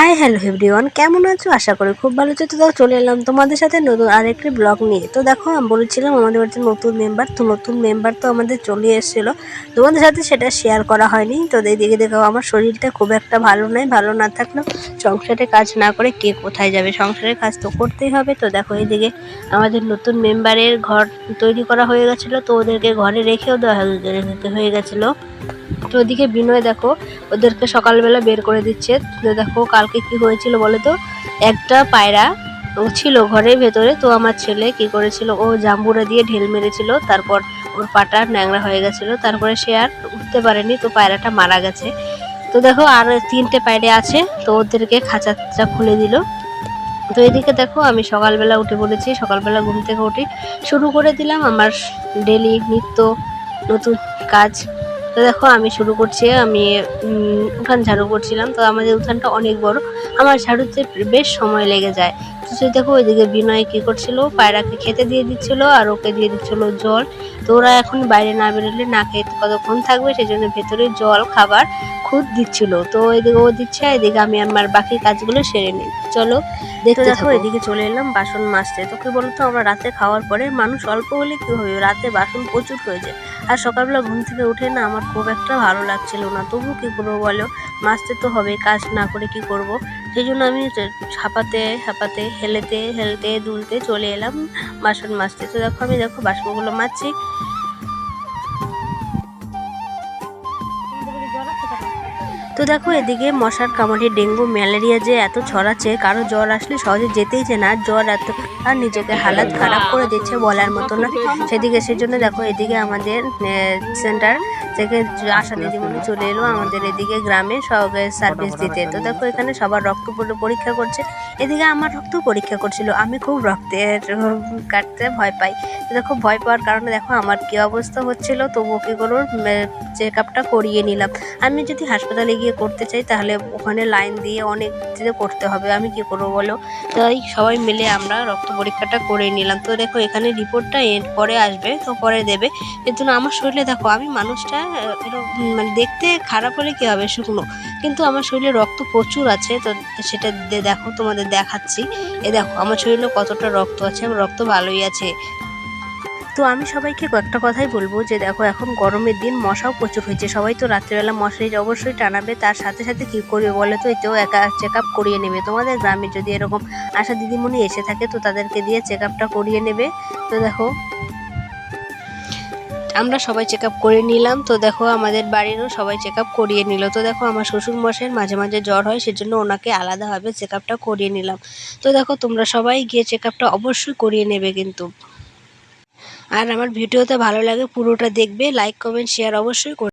Hi hello everyone কেমন আছো? আশা করি খুব ভালো আছো। তো দেখো, চলে এলাম তোমাদের সাথে নতুন আরেকটি ব্লগ নিয়ে। তো দেখো, আমি বলেছিলাম আমাদের বাড়িতে নতুন মেম্বার তো নতুন মেম্বার তো আমাদের চলে এসেছিল। তোমাদের সাথে সেটা শেয়ার করা হয়নি। তো এইদিকে দেখো, আমার শরীরটা খুব একটা ভালো নয় ভালো না থাকলেও সংসারে কাজ না করে কে কোথায় যাবে? সংসারের কাজ তো করতেই হবে। তো দেখো এইদিকে আমাদের নতুন মেম্বারের ঘর তৈরি করা হয়ে গেছিল। তো ওদেরকে ঘরে রেখেও দেওয়া হয়ে গেছিল। তো ওদিকে বিনয় দেখো, ওদেরকে সকালবেলা বের করে দিচ্ছে। তো দেখো কালকে কি হয়েছিল বলে তো একটা পায়রা ছিল ঘরের ভেতরে, তো আমার ছেলে কি করেছিল? ও জাম্বুরা দিয়ে ঢেল মেরেছিল, তারপর ওর পাটা ন্যাংরা হয়ে গেছিল, তারপরে সে আর উঠতে পারেনি, তো পায়রাটা মারা গেছে। তো দেখো আর তিনটে পায়রা আছে, তো ওদেরকে খাঁচা খুলে দিল। তো এদিকে দেখো আমি সকালবেলা উঠে পড়েছি, সকালবেলা ঘুম থেকে উঠে শুরু করে দিলাম আমার ডেলি নিত্য নতুন কাজ। তো দেখো আমি শুরু করছি আমি উঠান ঝাড়ু করছিলাম। তো আমাদের উঠানটা অনেক বড়। আমার ঝাড়ুতে বেশ সময় লেগে যায়। তো দেখো ওইদিকে বিনয় কী করছিল? পায়রাকে খেতে দিয়ে দিচ্ছিল আর ওকে দিয়ে দিচ্ছিল জল। তো ওরা এখন বাইরে না বেরোলে না খেতে কতক্ষণ থাকবে সেই জন্য ভেতরে জল খাবার খুদ দিচ্ছিল। তো এদিকে ও দিচ্ছে এদিকে আমি আমার বাকি কাজগুলো সেরে নিই। চলো দেখতে দেখো এদিকে চলে এলাম বাসন মাজতে। তো কি বলতো আমরা রাতে খাওয়ার পরে মানুষ অল্প হলে কি হবে? রাতে বাসন প্রচুর হয়ে যায়। আর সকালবেলা ঘুম থেকে উঠে না আমার খুব একটা ভালো লাগছিল না। তবু কি করব বলো? মাজতে তো হবে, কাজ না করে কি করব? সেই জন্য আমি ছাপাতে ছাপাতে, হেলেতে, হেলতে, দুলতে চলে এলাম বাসন মাজতে। তো দেখো আমি দেখো বাসনগুলো মাজছি। তো দেখো এদিকে মশার কামড়ে ডেঙ্গু, ম্যালেরিয়া যে এত ছড়াচ্ছে, কারও জ্বর আসলে সহজে যেতেই যে না। জ্বর এত, আর নিজেকে হালাত খারাপ করে দিচ্ছে বলার মতো না। সেদিকে সেই জন্য দেখো এদিকে আমাদের সেন্টার থেকে আশা দিদিমণি চলে এলো আমাদের এদিকে গ্রামে সব সার্ভিস দিতে। তো দেখো এখানে সবার রক্ত পরীক্ষা করছে। এদিকে আমার রক্ত পরীক্ষা করছিল। আমি খুব রক্তের কাটতে ভয় পাই। তো দেখো ভয় পাওয়ার কারণে দেখো আমার কী অবস্থা হচ্ছিল, তবুও কী করো চেক আপটা করিয়ে নিলাম। আমি যদি হাসপাতালে গিয়ে করতে চাই, তাহলে ওখানে লাইন দিয়ে অনেক করতে হবে, আমি কি করব বলো? তাই সবাই মিলে আমরা রক্ত পরীক্ষাটা করে নিলাম। তো দেখো এখানে রিপোর্টটা এর পরে আসবে, তো পরে দেবে। কিন্তু আমার শরীরে দেখো, আমি মানুষটা মানে দেখতে খারাপ হলে কী হবে শুকনো? কিন্তু আমার শরীরে রক্ত প্রচুর আছে, তো সেটা দেখো, তোমাদের দেখাচ্ছি। এ দেখো, আমার শরীরে কতটা রক্ত আছে, আমার রক্ত ভালোই আছে। তো আমি সবাইকে কয়েকটা কথাই বলব যে, দেখো, এখন গরমের দিন, মশাও প্রচুর হয়েছে। সবাই তো রাত্রেবেলা মশারি অবশ্যই টানাবে, তার সাথে সাথে কী করবে বলে তো? এতেও একা চেক আপ করিয়ে নেবে। তোমাদের গ্রামে যদি এরকম আশা দিদিমণি এসে থাকে, তো তাদেরকে দিয়ে চেক আপটা করিয়ে নেবে। তো দেখো আমরা সবাই চেক আপ করে নিলাম। তো দেখো আমাদের বাড়িরও সবাই চেক আপ করিয়ে নিল। তো দেখো আমার শ্বশুর মশাইয়ের মাঝে মাঝে জ্বর হয়, সেজন্য ওনাকে আলাদাভাবে চেক আপটা করিয়ে নিলাম। তো দেখো তোমরা সবাই গিয়ে চেক আপটা অবশ্যই করিয়ে নেবে কিন্তু। আর আমার ভিডিওতে ভালো লাগে পুরোটা দেখবে লাইক কমেন্ট শেয়ার অবশ্যই